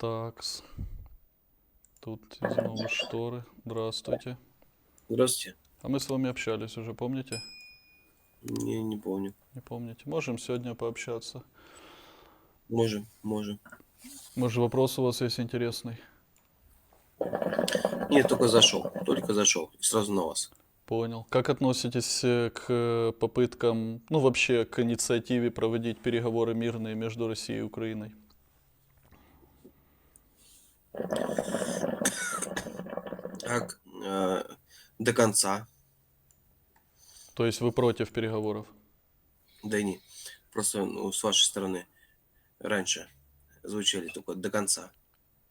Такс. Тут знову штори. Здравствуйте. Здравствуйте. А мы с вами общались уже, помните? Не, не помню. Не помните? Можем сегодня пообщаться. Можем, можем. Может, вопрос у вас есть интересный? Нет, только зашел. Только зашел. И сразу на вас. Понял. Как относитесь э, к попыткам, ну вообще к инициативе проводить переговоры мирные между Россией и Украиной? Как э, до конца. То есть вы против переговоров? Да не. Просто ну, с вашей стороны раньше звучали только до конца.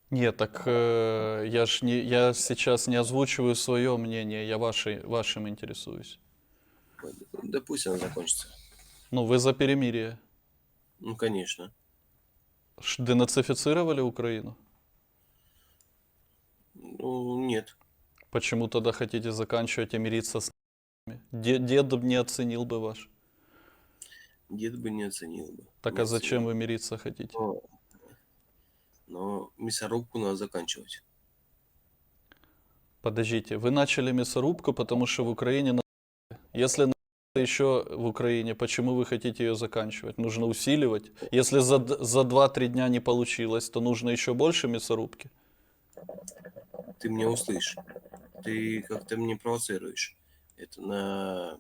Нет, так э, я ж не, я сейчас не озвучиваю свое мнение, я вашей, вашим интересуюсь. Да пусть она закончится. Ну, вы за перемирие. Ну, конечно. Денацифицировали Украину? Ну, нет. Почему тогда хотите заканчивать и мириться с Дед б не оценил бы ваш. Дед бы не оценил бы. Так Не а зачем оценил. вы мириться хотите? Но, но мясорубку надо заканчивать. Подождите, вы начали мясорубку, потому что в Украине на... Если на еще в Украине, почему вы хотите ее заканчивать? Нужно усиливать. Если за, за 2-3 дня не получилось, то нужно еще больше мясорубки. Ты меня услышь. Ты как-то мне провоцируешь. Это на...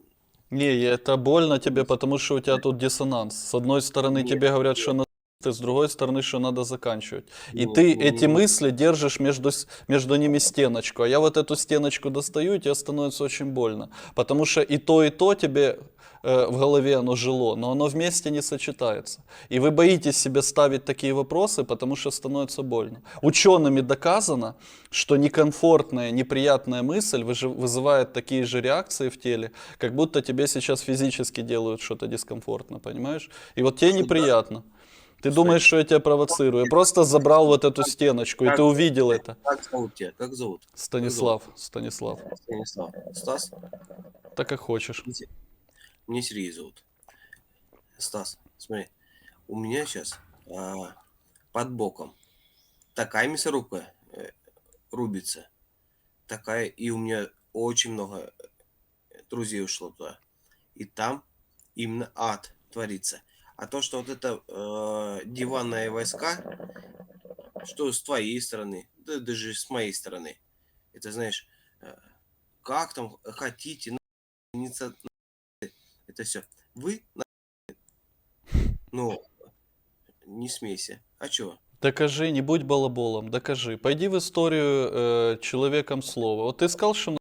Не, это больно тебе, потому что у тебя тут диссонанс. С одной стороны Нет, тебе говорят, что на с другой стороны, что надо заканчивать. И Нет, ты ну, эти ну, мысли держишь между, между ними стеночку. А я вот эту стеночку достаю, и тебе становится очень больно. Потому что и то, и то тебе э, в голове оно жило, но оно вместе не сочетается. И вы боитесь себе ставить такие вопросы, потому что становится больно. Учеными доказано, что некомфортная, неприятная мысль вызывает такие же реакции в теле, как будто тебе сейчас физически делают что-то дискомфортно, понимаешь? И вот тебе Что да. Ты думаешь, что я тебя провоцирую. Я просто забрал вот эту стеночку, и ты увидел это. Как зовут тебя? Как зовут? Станислав, Станислав. Станислав. Стас? Так как хочешь. Меня Сергей зовут. Стас, смотри, у меня сейчас под боком такая мясорубка э, рубится, такая, и у меня очень много э, друзей ушло туда. И там именно ад творится. А то, что вот это э, диванные войска, что с твоей стороны, да даже с моей стороны, это знаешь, э, как там хотите, это все. Вы, на- ну, не смейся. А чё? Докажи, не будь балаболом, докажи. Пойди в историю э, человеком слова. Вот ты сказал, что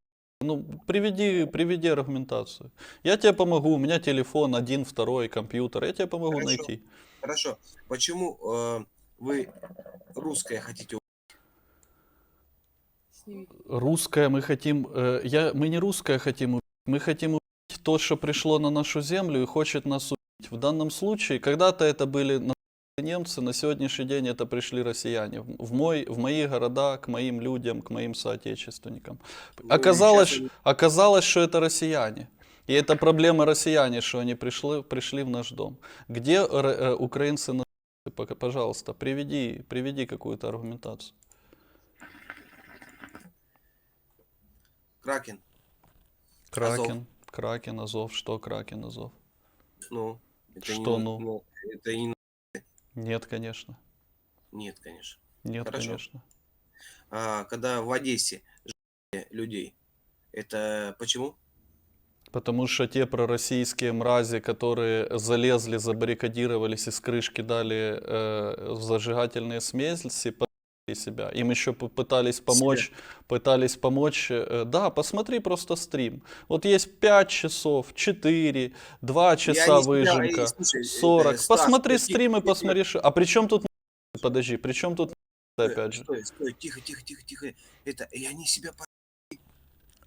ну, приведи, приведи аргументацию. Я тебе помогу, у меня телефон один, второй, компьютер, я тебе помогу Хорошо. найти. Хорошо. Почему э, вы русское хотите? Русское мы хотим, э, я, мы не русское хотим убить, мы хотим убить то, что пришло на нашу землю и хочет нас убить. В данном случае, когда-то это были немцы, на сегодняшний день это пришли россияне. В, мой, в мои города, к моим людям, к моим соотечественникам. Ну, Оказалось, оказалось, что это россияне. И это проблема россияне, что они пришли, пришли в наш дом. Где р- э, украинцы на Пожалуйста, приведи, приведи какую-то аргументацию. Кракен. Кракен, Кракен, Азов. Что Кракен, Азов? Ну, это Что не, ну? Это не... Нет, конечно. Нет, конечно. Нет, Хорошо. конечно. А, когда в Одессе сжали людей, это почему? Потому что те пророссийские мрази, которые залезли, забаррикадировались и с крышки дали э, зажигательные смеси, себя. Им еще пытались помочь, пытались помочь. э, да, посмотри просто стрим. Вот есть 5 часов, 4, 2 часа не себя, выжимка, э, слушай, э, 40. Стас, Посмотри тихо, стрим и тихо, посмотри, что... А при чем тут... Подожди, при чем тут... Опять же. Стой, стой, тихо, тихо, тихо, тихо. Это, и они себя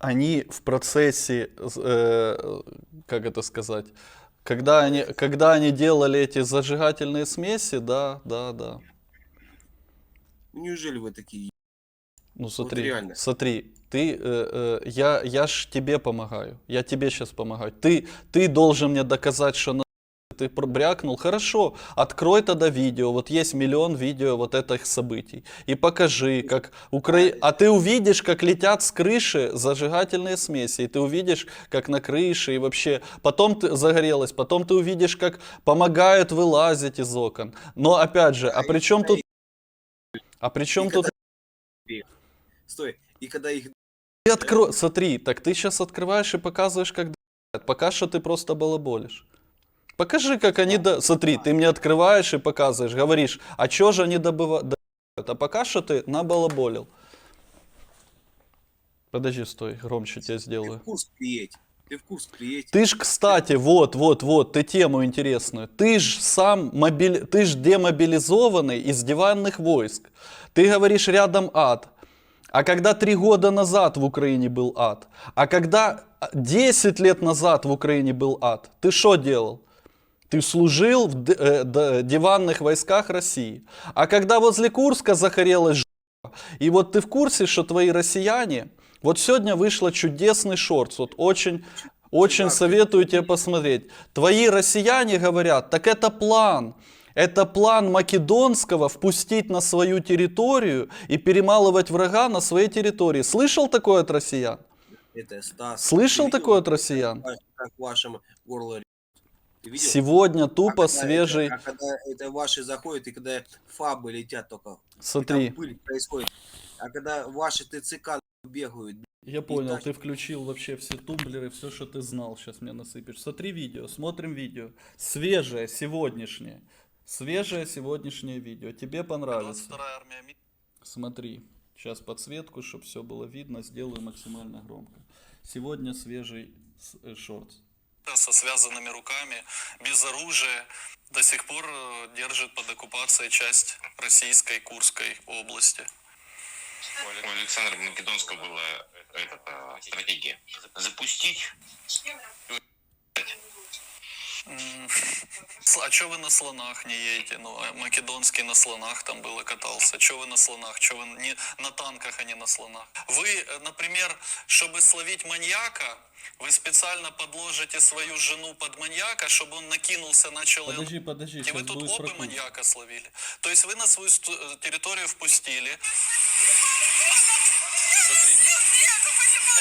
они в процессе, э, как это сказать, когда они, когда они делали эти зажигательные смеси, да, да, да. Неужели вы такие? Ну смотри, реально. смотри, ты, э, э, я, я ж тебе помогаю, я тебе сейчас помогаю. Ты, ты должен мне доказать, что на ты брякнул, хорошо, открой тогда видео, вот есть миллион видео вот этих событий, и покажи, как Укра... А ты увидишь, как летят с крыши зажигательные смеси, и ты увидишь, как на крыше, и вообще, потом ты загорелось, потом ты увидишь, как помогают вылазить из окон. Но опять же, а при чем тут... А при чем И тут... Стой. И когда их Ты откро... Смотри, так ты сейчас открываешь и показываешь, как. Пока что ты просто балаболишь. Покажи, как они... до- Смотри, ты мне открываешь и показываешь, говоришь, а чё же они добывают? А пока что ты набалаболил. Подожди, стой, громче тебя сделаю. курс приедь. Ты в курс приедь. Ты ж, кстати, вот, вот, вот, ты тему интересную. Ты ж сам мобили... ты ж демобилизованный из диванных войск. Ты говоришь рядом ад. А когда три года назад в Украине был ад? А когда 10 лет назад в Украине был ад? Ты что делал? Ты служил в э, диванных войсках России. А когда возле Курска загорелась жопа, и вот ты в курсе, что твои россияне... Вот сегодня вышло чудесный шорт, вот очень, очень советую тебе посмотреть. Твои россияне говорят, так это план. Это план Македонского впустить на свою территорию и перемалывать врага на своей территории. Слышал такое от россиян? Это Стас. Слышал видел, такое от россиян? Как, вашим горло? Сегодня А тупо когда свежий... Это, а когда это ваши заходят, и когда фабы летят только, Смотри. пыль происходит. А когда ваши ТЦК бегают, Я понял, так- ты включил вообще все тумблеры, все, что ты знал, сейчас мне насыпешь. Смотри видео, смотрим видео. Свежее, сегодняшнее. Свежее сегодняшнее видео. Тебе понравится. Смотри, сейчас подсветку, чтобы все было видно, сделаю максимально громко. Сегодня свежий э, шорт. Со связанными руками, без оружия, до сих пор э, держит под оккупацией часть российской Курской области. У Александра Македонского была эта а, стратегия. Запустить А чё вы на слонах не едете? Ну, а Македонский на слонах там было катался. Чё вы на слонах? Чё вы не на танках, а не на слонах? Вы, э, например, чтобы словить маньяка, вы специально подложите свою жену под маньяка, чтобы он накинулся, начал Подожди, подожди, И вы тут опы прокрут. маньяка словили. То есть вы на свою э, территорию впустили. Смотрите.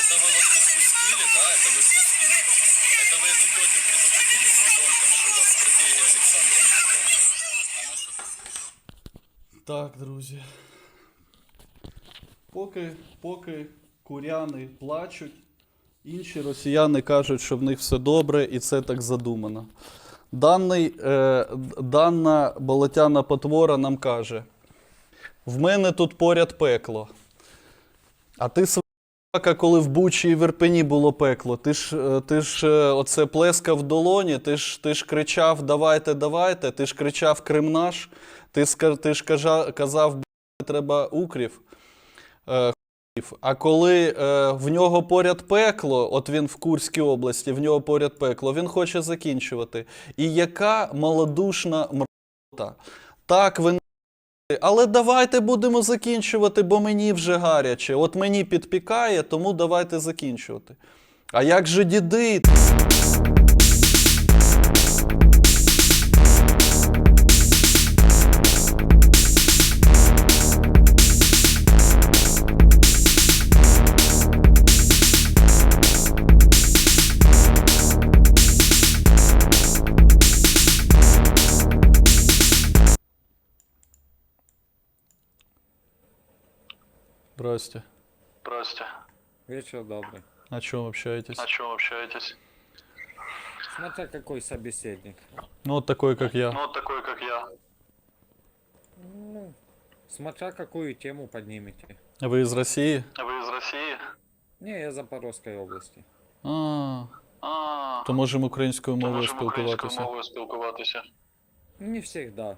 Это вы вот вы спустили, да? Это вы спустили. Это вы эту тетю предупредили с ребенком, что у вас стратегия Александра Македонского? Так, друзі. Поки, поки куряни плачуть, інші росіяни кажуть, що в них все добре і це так задумано. Даний, е, д- дана болотяна потвора нам каже: в мене тут поряд пекло. А ти свака, коли в Бучі і в Ірпені було пекло, ти ж, е, ти ж е, оце плескав в долоні, ти ж, ти ж кричав давайте, давайте, ти ж кричав Крим наш, ти, ти ж казав, треба укрів. Е, а коли в нього поряд пекло, от він в Курській області, в нього поряд пекло, він хоче закінчувати. І яка малодушна мрота. Так, ви але давайте будемо закінчувати, бо мені вже гаряче. От мені підпікає, тому давайте закінчувати. А як же діди? Вечер добрый. О чем общаетесь? О чем общаетесь? Смотря какой собеседник. Ну, вот такой, как я. Ну, вот такой, как я. Ну, смотря какую тему поднимете. Вы из России? Вы из России? Не, я Запорожской области. А, А, то можемо українською то мовою можемо українською спілкуватися. мовою спілкуватися. Не всегда.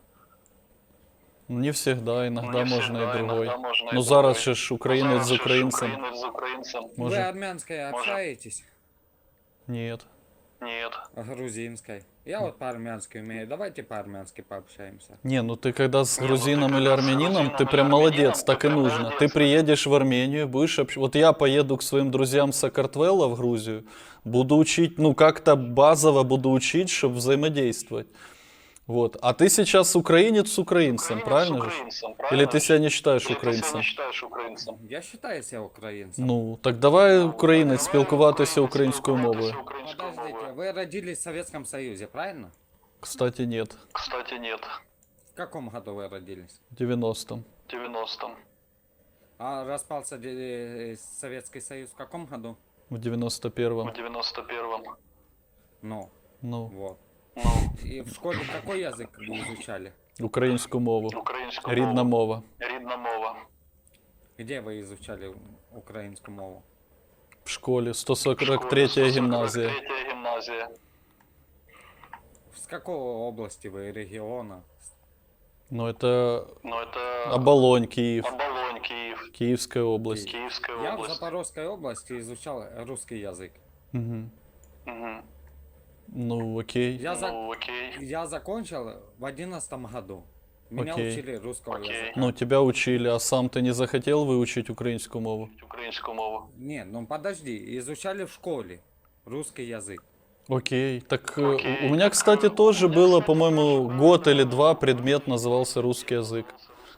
Не всегда, іноді Не можна всегда, і другой. иногда можно и Ну зараз другой. же ж Ну, українець зараз з же ж українцем. Українець з українцем. Може. Вы армянской Может. общаетесь? Нет. Нет. Грузинской. Я вот по-армянски умею. Давайте по-армянски пообщаемся. Не, ну ты когда с Не, ну ты грузином или когда с армянином, грузином ты или прям армянином, молодец, ты так и прям нужно. молодец. Ты приедешь в Армению, будешь общ- Вот я поеду к своим друзьям с Сакартвелла в Грузию, буду учить, ну как-то базово буду учить, чтобы взаимодействовать. Вот. А ты сейчас украинец с украинцем, Украинец правильно с же? украинцем, Или правильно ты же? себя не считаешь Или ты себя украинцем? не считаешь украинцем? Я считаю себя украинцем. Ну, так давай українець Давай спілкуватися українець українською спілкуватися мовою. українською Подождите, мовою. вы родились в Советском Союзе, правильно? Кстати, нет. Кстати, нет. В каком году вы родились? В 90-м. В 90-м. А распался э, Советский Союз в каком году? В В 91-м. 91-м. Ну, Ну, вот. Ну, И в школе какой язык вы изучали? українську мову. українську Рідна мову. мова. Рідна мова. Где вы изучали украинскую мову? В школі. В 143 школі гімназія. 143 гімназія. С какого области вы, региона? Ну, это Ну, это Оболонь, Київ. Оболонь, Київ. Київська область. Київська Я в область. Запорожской области изучал русский язык. Угу. Мгм. Ну, окей. Я, за- Ну, окей. я закончил в одиннадцатом году. Меня Окей. учили русского Окей. языка. Ну, тебя учили, а сам ты не захотел выучить украинскую мову? Українську мову. Не, ну подожди, изучали в школе русский язык. Окей. Так э, Окей. у меня, кстати, тоже было, по-моему, год или два предмет назывался русский язык.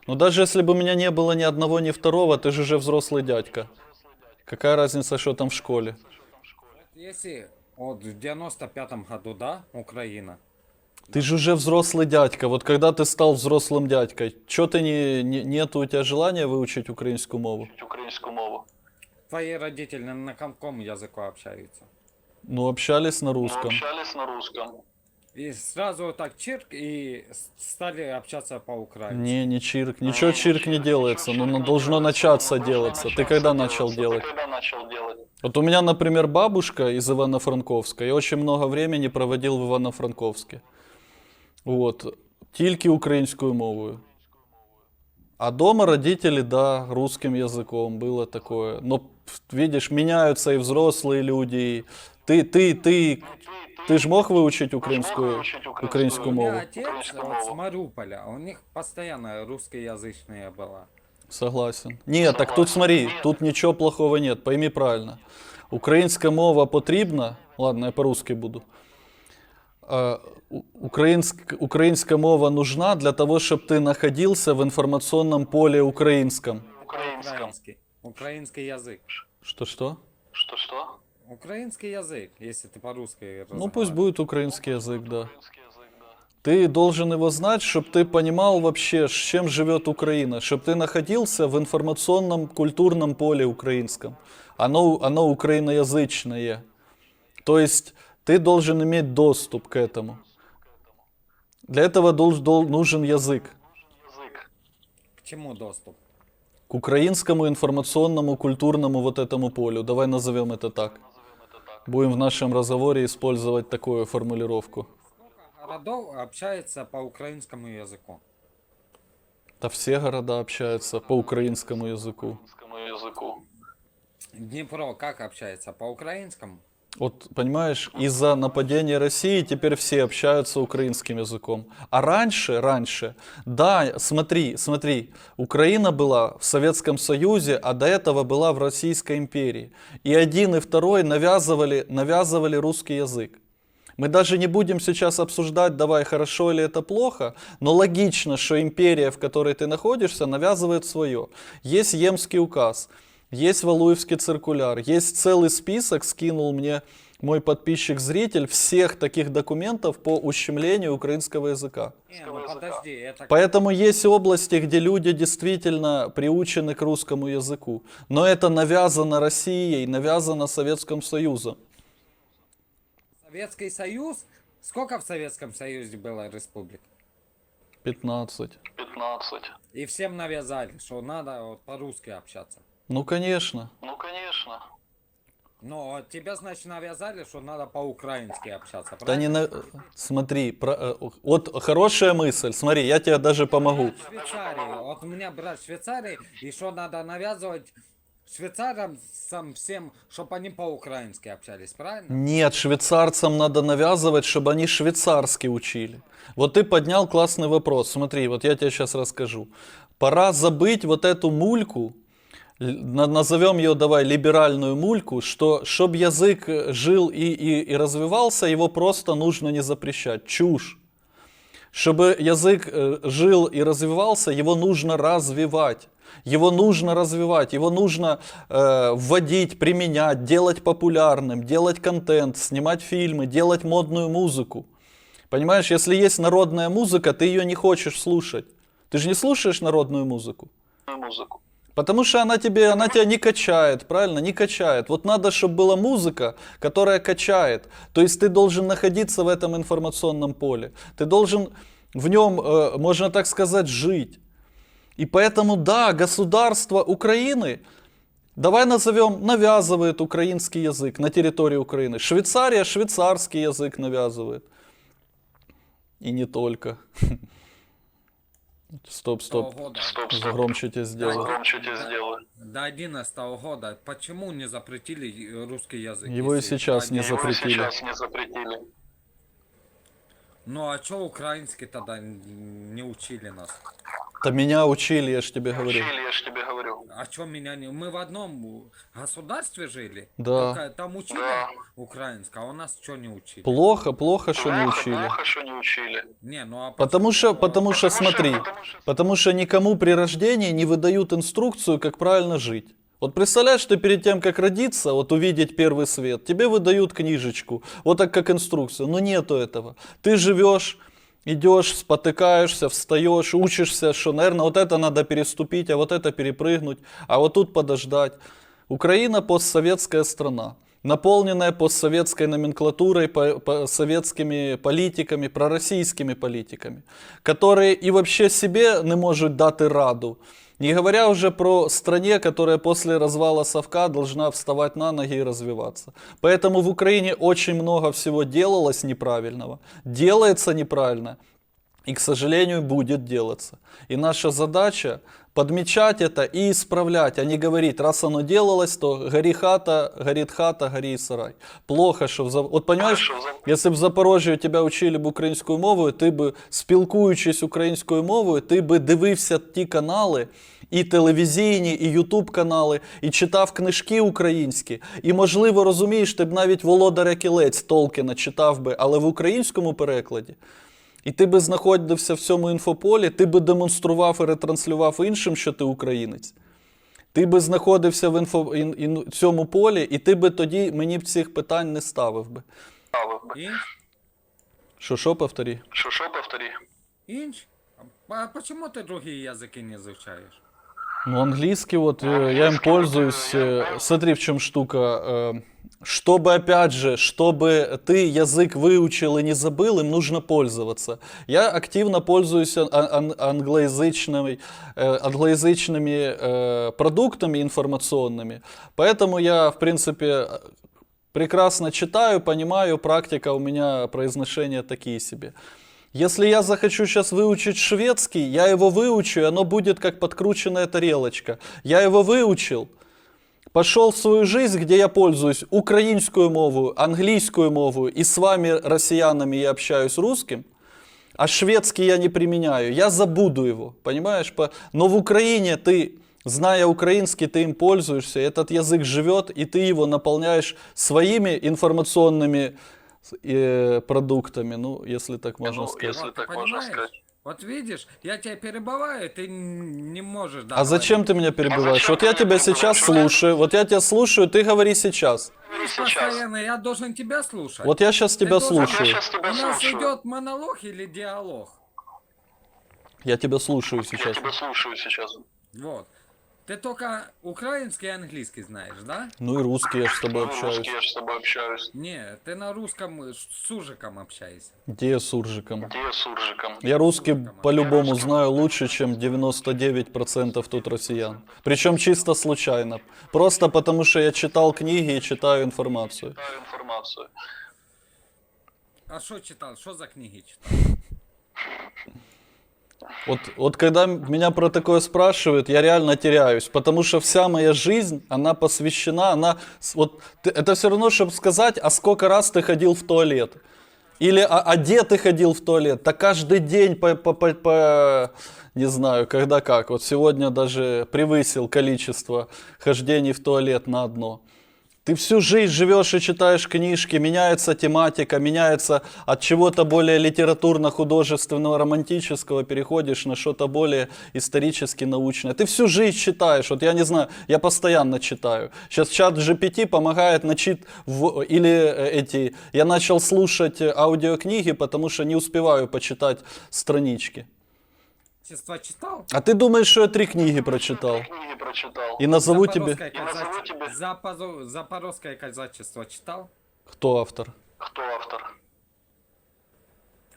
Но даже если бы у меня не было ни одного, ни второго, ты же уже взрослый дядька. Какая разница, что там в школе? Если вот в 95-м году, да, Украина, Ты же уже взрослый дядька. Вот когда ты стал взрослым дядькой, что ты не, не нет у тебя желания выучить украинскую мову? Українську мову. твои родители на, каком языку общаются? Ну, общались на Мы русском. общались на русском. И сразу вот так чирк и стали общаться по-украински. Не, не чирк. Ничего Ну, чирк не делается, ничего но оно должно начаться делаться. Ты когда начал делать? Ты когда начал делать? Вот у меня, например, бабушка из Ивано-Франковска. Я очень много времени проводил в Ивано-Франковске. Вот. Тільки українською мовою. А дома родители, да, русским языком было такое. Но, видишь, меняются и взрослые люди. и Ты, ты, ты, ты ж мог выучить украинскую, выучить украинскую У мову? меня отец Украинскую вот, с мову. Мариуполя, у них постоянно русскоязычная была. Согласен. Нет, так тут Согласен. смотри, Нет. тут ничего плохого нет, пойми правильно. Українська мова потрібна, ладно, я по-русски буду. Е, у- Українськ, українська мова нужна для того, щоб ти знаходився в інформаційному полі українському. Українськом. Украинский. Украинский язык. Що-що? Что-что? Украинский язык, если ты по-русски Ну, пусть разговариваешь. будет український язик, да. Український язик, да. Ты должен его знать, чтобы ты понимал вообще, с чем живет Украина, чтобы ты находился в информационном, культурном поле украинском. Оно, оно украиноязычное. То есть ты должен иметь доступ к этому. Для этого долж- дол- нужен язык. Язик. К чему доступ? К украинскому информационному, культурному вот этому полю. Давай назовем это так. Будем в нашем разговоре использовать такую формулировку. Сколько городов общается по украинскому языку? Да все города общаются по украинскому языку. Днепро как общается? По украинскому? Вот, понимаешь, из-за нападения России теперь все общаются украинским языком. А раньше, раньше, да, смотри, смотри, Украина была в Советском Союзе, а до этого была в Российской империи. И один и второй навязывали, навязывали русский язык. Мы даже не будем сейчас обсуждать, давай, хорошо или это плохо, но логично, что империя, в которой ты находишься, навязывает свое. Есть Емский указ, есть Валуевский циркуляр, есть целый список, скинул мне мой подписчик-зритель, всех таких документов по ущемлению украинского языка. Не, ну подожди, это... Поэтому есть области, где люди действительно приучены к русскому языку. Но это навязано Россией, навязано Советским Союзом. Советский Союз? Сколько в Советском Союзе было республик? 15. 15. И всем навязали, что надо вот по-русски общаться. Ну, конечно. Ну, конечно. Но вот тебя, значит, навязали, что надо по-украински общаться. Да не правильно? на... Смотри, про- э, вот хорошая мысль. Смотри, я тебе даже помогу. В Швейцарии. Вот у меня брат в Швейцарии, и что надо навязывать швейцарам сам всем, чтобы они по-украински общались, правильно? Нет, швейцарцам надо навязывать, чтобы они швейцарский учили. Вот ты поднял классный вопрос. Смотри, вот я тебе сейчас расскажу. Пора забыть вот эту мульку, назовем ее, давай, либеральную мульку, что чтобы язык жил и, и, и развивался, его просто нужно не запрещать. Чушь. Чтобы язык э, жил и развивался, его нужно развивать. Его нужно развивать, его нужно э, вводить, применять, делать популярным, делать контент, снимать фильмы, делать модную музыку. Понимаешь, если есть народная музыка, ты ее не хочешь слушать. Ты же не слушаешь народную музыку. Музыку. Потому что она тебе, она тебя не качает, правильно? Не качает. Вот надо, чтобы была музыка, которая качает. То есть ты должен находиться в этом информационном поле. Ты должен в нем, э, можно так сказать, жить. И поэтому, да, государство Украины, давай назовем, навязывает украинский язык на территории Украины. Швейцария швейцарский язык навязывает. И не только. Стоп, стоп. Года. Стоп, стоп. Громче тебе сделаю. Громче тебе сделаю. До 11 года почему не запретили русский язык? Его и если сейчас не 11? Его запретили. сейчас не запретили. Ну а что украинский тогда не учили нас? Да меня учили, я ж тебе говорю. Учили, я ж тебе говорю. А что меня не... Мы в одном государстве жили? Да. Только там учили Да. украинское, а у нас что не учили? Плохо, плохо, что не учили. Плохо, что не учили. Не, ну а Потому почему? что, потому что, Потому что- смотри, потому что- потому что никому при рождении не выдают инструкцию, как правильно жить. Вот представляешь, ты перед тем, как родиться, вот увидеть первый свет, тебе выдают книжечку, вот так как инструкцию. Но нету этого. Ты живешь, идешь, спотыкаешься, встаешь, учишься, что, наверное, вот это надо переступить, а вот это перепрыгнуть, а вот тут подождать. Украина постсоветская страна, наполненная постсоветской номенклатурой, по- по- советскими политиками, пророссийскими политиками, которые и вообще себе не можуть дати раду. Не говоря уже про стране, которая после развала совка должна вставать на ноги и развиваться. Поэтому в Украине очень много всего делалось неправильного, делается неправильно и, к сожалению, будет делаться. И наша задача подмечать это и исправлять, а не говорить, раз оно делалось, то гори хата, горит хата, гори и сарай. Плохо, що в Зап- От понимаешь, Що в Зап- Якщо б в Запорожжі тебе учили б українською мовою, ти б, спілкуючись українською мовою, ти б дивився ті канали, і телевізійні, і ютуб канали, і читав книжки українські. І, можливо, розумієш, ти б навіть Володаря Кілець Толкіна читав би, але в українському перекладі. І ти би знаходився в цьому інфополі, ти би демонстрував і ретранслював іншим, що ти українець. Ти би знаходився в інфо, ін, ін- цьому полі, і ти би тоді мені б цих питань не ставив би. Ставив би. І? Що, що, повторі? Що, що, повторі? Інш? А чому ти другі язики не изучаешь? Ну, английский вот, э, я им Английский пользуюсь. я э. Смотри, в чем штука. э, Чтобы, опять же, чтобы ты язык выучил и не забыл, им нужно пользоваться. Я активно пользуюсь ан- ан- англоязычными, англоязычными продуктами информационными. Поэтому я, в принципе, прекрасно читаю, понимаю, практика у меня произношения такие себе. Если я захочу сейчас выучить шведский, я его выучу, и оно будет как подкрученная тарелочка. Я его выучил, пошел в свою жизнь, где я пользуюсь украинскую мову, английскую мову, и с вами, россиянами, я общаюсь русским, а шведский я не применяю, я забуду его, понимаешь? По- Но в Украине ты, зная украинский, ты им пользуешься, этот язык живет, и ты его наполняешь своими информационными э, продуктами, ну, если так можно Ну, сказать. если Вот, так можно сказать. Вот видишь, я тебя перебываю, ты не можешь А зачем ты меня перебиваешь? зачем Вот ты я тебя сейчас слушаю, вот я тебя слушаю, ты говори сейчас. Постоянно я должен тебя слушать. Вот я сейчас Ты тебя должен- Я слушаю. сейчас тебя У нас слушаю. идет монолог или диалог? Я тебя слушаю Я сейчас. тебя слушаю сейчас. Вот. Ты только украинский и английский знаешь, да? Ну и русский, я же с тобой Ну, общаюсь. русский, я же с тобой общаюсь. Не, ты на русском э, с суржиком общаешься. Где я с Уржиком? Где я с Уржиком? Я русский по-любому знаю лучше, чем 99% тут россиян. Причем чисто случайно. Просто потому, что я читал книги и читаю информацию. Читаю информацию. А что читал? Что за книги читал? Вот, вот когда меня про такое спрашивают, я реально теряюсь, потому что вся моя жизнь, она посвящена, она, вот, это все равно, чтобы сказать, а сколько раз ты ходил в туалет? Или а, а где ты ходил в туалет? Так каждый день по, по, по, по- не знаю, когда как. Вот сегодня даже превысил количество хождений в туалет на одно. Ты всю жизнь живешь и читаешь книжки, меняется тематика, меняется от чего-то более литературно-художественного, романтического, переходишь на что-то более исторически научное. Ты всю жизнь читаешь, вот я не знаю, я постоянно читаю. Сейчас чат GPT помогает начит в, или э, эти, я начал слушать аудиокниги, потому что не успеваю почитать странички. Отечество читал? А ты думаешь, что я три книги прочитал? Книги прочитал. И назову тебе, Запорожское И назову казачество- тебе. Запазо- Запорожское казачество читал? кто автор? Кто автор?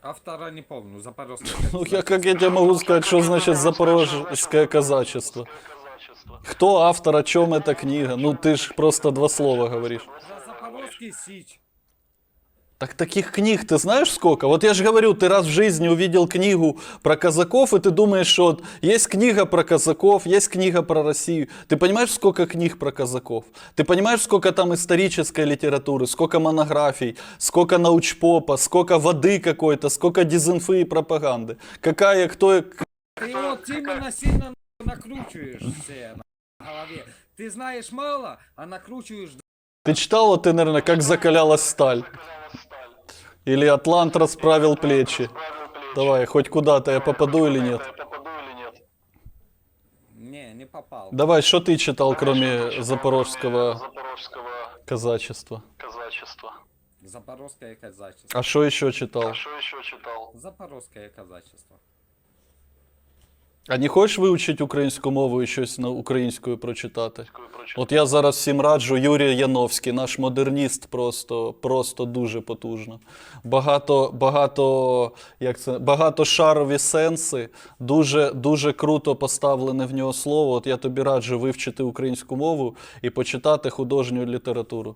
Автора не помню, Запорожское Ну, я, как я тебе могу сказать, что значит запорожское казачество? Казачество. Кто автор, о чем эта книга? Ну, ты ж просто два слова говоришь. За Запорожский сич. Так таких книг ты знаешь сколько? Вот я же говорю, ты раз в жизни увидел книгу про казаков, и ты думаешь, что вот есть книга про казаков, есть книга про Россию. Ты понимаешь, сколько книг про казаков? Ты понимаешь, сколько там исторической литературы, сколько монографий, сколько научпопа, сколько воды какой-то, сколько дезинфы и пропаганды? Какая, кто... Ты вот именно сильно накручиваешь все на голове. Ты знаешь мало, а накручиваешь Ты читал, вот ты, наверное, как закалялась сталь? Или Атлант расправил плечи? Давай, хоть куда-то я попаду или нет? Я попаду или нет? Не, не попал. Давай, что ты читал, кроме запорожского казачества. Запорожское казачество. А что еще читал? А что еще читал? Запорожское казачество. А не хочеш вивчити українську мову і щось на українською прочитати? От я зараз всім раджу Юрій Яновський, наш модерніст, просто, просто дуже потужно. Багато, багато, як це, багатошарові сенси, дуже, дуже круто поставлене в нього слово. От я тобі раджу вивчити українську мову і почитати художню літературу.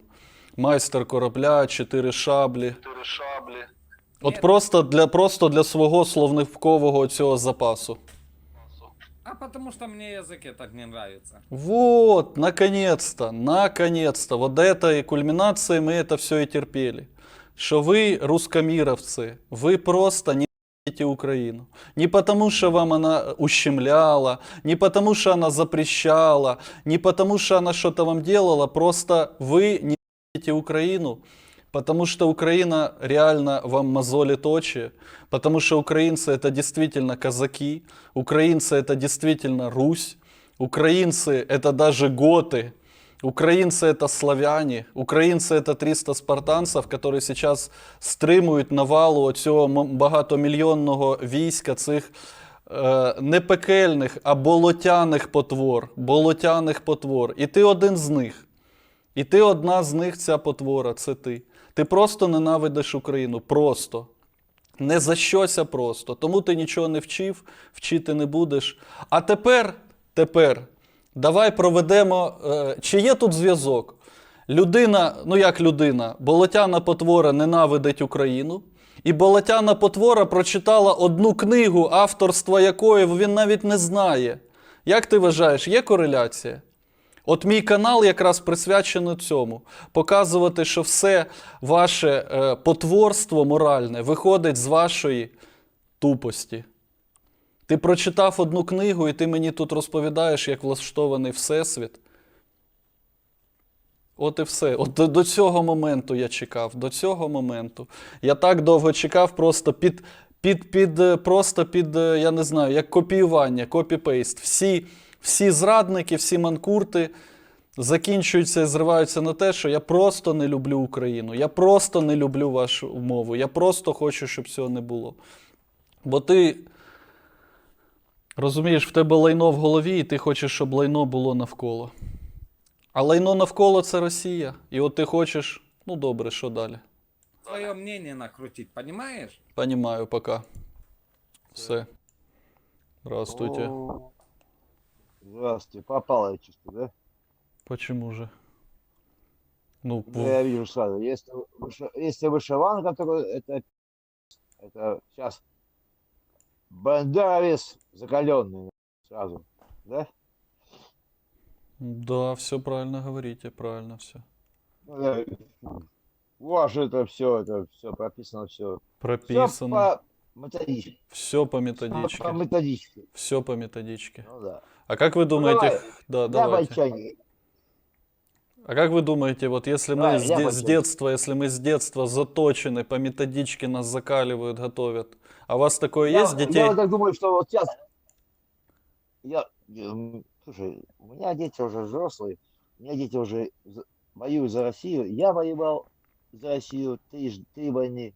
Майстер корабля, чотири шаблі. Четыре шабли. От просто для, просто для свого словникового цього запасу. Потому что мне языки так не нравятся. Вот, наконец-то, наконец-то. Вот до этой кульминации мы это все и терпели. Что вы, русскомировцы, вы просто не любите Украину. Не потому, что вам она ущемляла, не потому, что она запрещала, не потому, что она что-то вам делала, просто вы не любите Украину, потому что Украина реально вам мозолит очи, потому что украинцы это действительно казаки, украинцы это действительно Русь, украинцы это даже готы, украинцы это славяне, украинцы это 300 спартанців, які зараз стримують навалу цього м- багатомільйонного війська цих е, не пекельних, а болотяних потвор, болотяних потвор. І ти один з них. І ти одна з них, ця потвора, це ти. Ти просто ненавидиш Україну. Просто. Не за щось, а просто. Тому ти нічого не вчив, вчити не будеш. А тепер, тепер, давай проведемо. Е, чи є тут зв'язок? Людина, ну як людина, болотяна потвора ненавидить Україну. І болотяна потвора прочитала одну книгу, авторства якої він навіть не знає. Як ти вважаєш, є кореляція? От мій канал якраз присвячений цьому. Показувати, що все ваше е, потворство моральне виходить з вашої тупості. Ти прочитав одну книгу, і ти мені тут розповідаєш, як влаштований Всесвіт. От і все. От до, до цього моменту я чекав. До цього моменту. Я так довго чекав, просто під, під, під, е, просто під, е, я не знаю, як копіювання, копі-пейст. Всі, всі зрадники, всі манкурти закінчуються і зриваються на те, що я просто не люблю Україну. Я просто не люблю вашу мову. Я просто хочу, щоб цього не було. Бо ти розумієш, в тебе лайно в голові, і ти хочеш, щоб лайно було навколо. А лайно навколо це Росія. І от ти хочеш, ну добре, що далі? Свое мнение накрутить, понимаешь? Понімаю, пока. Все. Здравствуйте. Здравствуйте, попало я чувствую, да? Почему же? Ну, Да я вижу сразу. Если, если вышиванка, то это, это сейчас. Бандеровец закаленный сразу, да? Да, все правильно говорите, правильно все. Э, Ваше это все, это все прописано, все. Прописано. по методичке. Все по методичке. По методичке. Все по методичке. Ну да. А как вы думаете, давай. да, Я давайте. бойчане. А как вы думаете, вот если мы Давай, с, я де- с детства, если мы с детства заточены, по методичке нас закаливают, готовят, а у вас такое Я- есть детей? Я так думаю, что вот сейчас... Я, м, слушай, у меня дети уже взрослые, у меня дети уже воюют за Россию. Я воевал за Россию, три, три войны.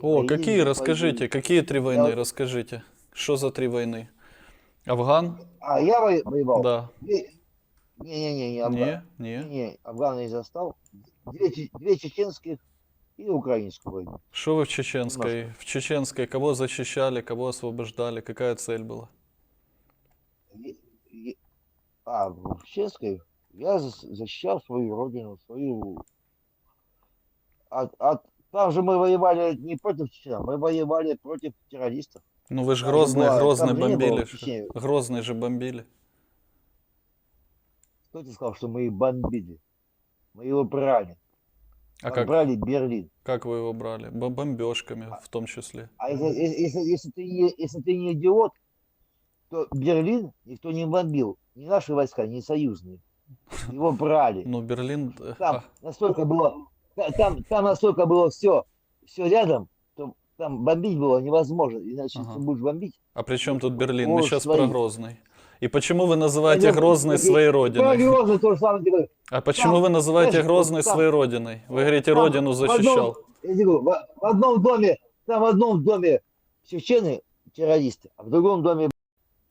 О, какие, расскажите, какие три войны, вот- расскажите. Что за три войны? Афган? А я во- воевал? Да. Не-не-не, не Афган. Не, Не, не. не, Афган не застал. Две, две чеченских и украинскую войну. Что вы в чеченской? В чеченской кого защищали, кого освобождали? Какая цель была? А, в чеченской я защищал свою родину, свою... От, от- Там же мы воевали не против чечен, мы воевали против террористов. Ну вы же Там же Грозный, было бомбили. Чечне. Грозный же бомбили. Кто тебе сказал, что мы их бомбили? Мы его брали. А Мы как, брали Берлин. как вы его брали? Бо- Бомбежками в том числе. А если, если, если, ты не, если ты не идиот, то Берлин никто не бомбил. Ни наши войска, ни союзные. Его брали. Ну, Берлин... Там а, настолько было, та- там, там настолько было все, все рядом, там бомбить было невозможно. Иначе, Ага. если будешь бомбить, А при чем тут Берлин? Мы сейчас про свои. Грозный. И почему вы называете Пойдем, Грозный и- своей родиной? Грозный то же самое делает. А почему Там, вы называете знаешь, Грозный там- своей родиной? Вы говорите, Там родину в одном- защищал. я говорю, в, в одном доме, там в одном доме чечены террористы, а в другом доме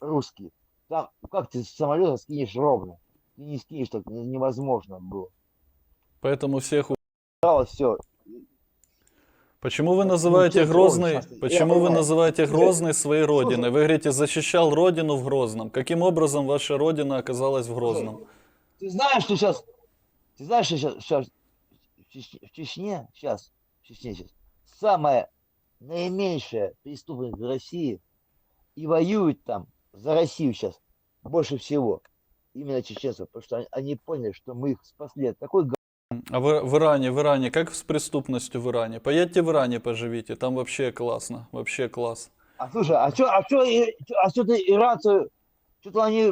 русские. Там как ты с самолета скинешь ровно? Ты не скинешь, так не- невозможно было. Поэтому всех... у- все. Почему вы Ну, называете Грозный... Почему вы называете Грозный своей родиной? Вы говорите, защищал родину в Грозном. Каким образом ваша родина оказалась в Грозном? Ты знаешь, что сейчас, ты знаешь, что сейчас, сейчас в, Чеч- в Чечне, сейчас, в Чечне сейчас, самая наименьшая преступность в России, и воюют там за Россию сейчас больше всего именно чеченцев, потому что они, они поняли, что мы их спасли от такой А в, в Иране, в Иране, как с преступностью в Иране? Поедьте в Иране, поживите, там вообще классно, вообще класс. А слушай, а что, а что, а что ты иранцы, что-то они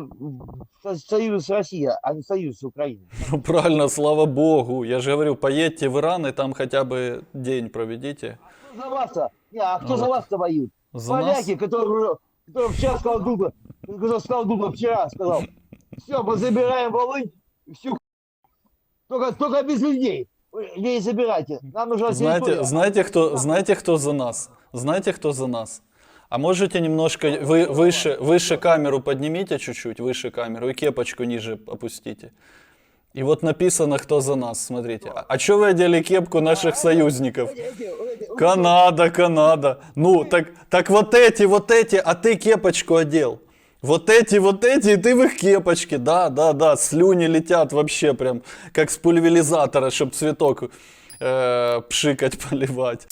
союз с Россией, а не союз с Украиной. Ну правильно, слава богу. Я же говорю, поедьте в Иран и там хотя бы день проведите. Кто за вас-то? Не, а кто за Вот. вас-то воюет? За нас? Поляки, которые, которые вчера сказал Дуга, который сказал Дуга вчера, сказал, все, мы забираем Волынь, всю только, только без людей. Людей забирайте. Нам нужна Знаете, территория. знаете, кто, знаете, кто за нас? Знаете, кто за нас? А можете немножко вы, выше, выше камеру поднимите чуть-чуть, выше камеру и кепочку ниже опустите. И вот написано, кто за нас, смотрите. А, а что вы одели кепку наших союзников? Канада, Канада. Ну, так, так вот эти, вот эти, а ты кепочку одел. Вот эти, вот эти, и ты в их кепочке. Да, да, да, слюни летят вообще прям, как с пульверизатора, чтобы цветок э, пшикать, поливать.